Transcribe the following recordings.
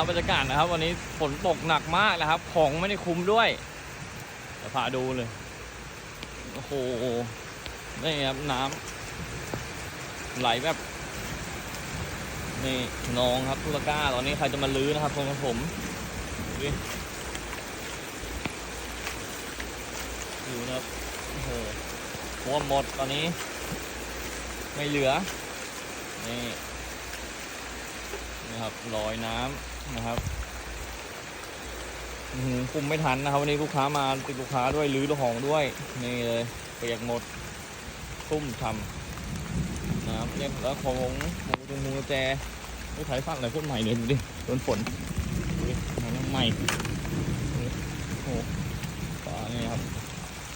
นะครับบรรยากาศนะครับ วันนี้ฝนตกหนักมากนะครับ ของไม่ได้คุมด้วยเดี๋ยวพาดูเลยโอ้โหนี่ครับน้ำไหลแบบนี่นองครับทุลก้าตอนนี้ใครจะมาลื้อนะครับตรงผมดูดิดูนะครับโอ้โหหัวหมดตอนนี้ ไม่เหลือนี่ นะครับลอยน้ำนะครับหือคุมไม่ทันนะครับ วันนี้ลูกค้ามาติดลูกค้าด้วยรื้อของด้วยนี่เลยเปียกหมดทุ่มทำนะครับเนี่ยแล้วของหมูตรงมูแจไม่ถ่ายฟังอะไรพวกใหม่เลยดูดิโดนฝนดูดิมาแล้วใหม่โอ้โหฝานี่ครับ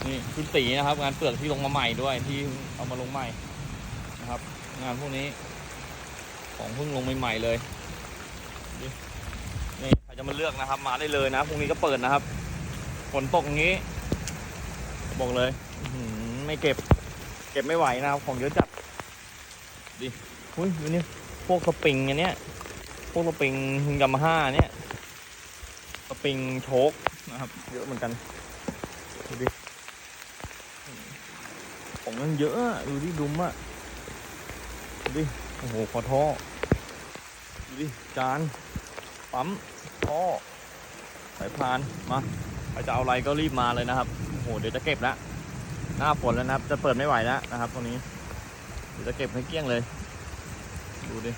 นี่ชุดสีนะครับ งานเปลือกที่ลงมาใหม่ด้วยที่เอามาลงใหม่นะครับ งานพวกนี้ของเพิ่งลงใหม่ๆเลย นี่ใครจะมาเลือกนะครับ มาได้เลยนะพรุ่งนี้ก็เปิดนะครับฝนตกอย่างนี้ บอกเลยไม่เก็บ เก็บไม่ไหวนะครับ ของเยอะจัดดิอุ้ยดูนี่พวกสปริงอันเนี้ยพวกสปริงยามาฮ่าเนี้ยสปริงโชคนะครับ เยอะเหมือนกันดูดิของนั้นเยอะดูดิดุมอะดูดิโอ้โหขอท่อ ดิจานปั๊มท่อสายพานมาใครจะเอาอะไรก็รีบมาเลยนะครับโอ้โหเดี๋ยวจะเก็บแล้วหน้าฝนแล้วนะครับ จะเปิดไม่ไหวแล้วนะครับตรงนี้เดี๋ยวจะเก็บให้เกลี้ยงเลย ดูดิ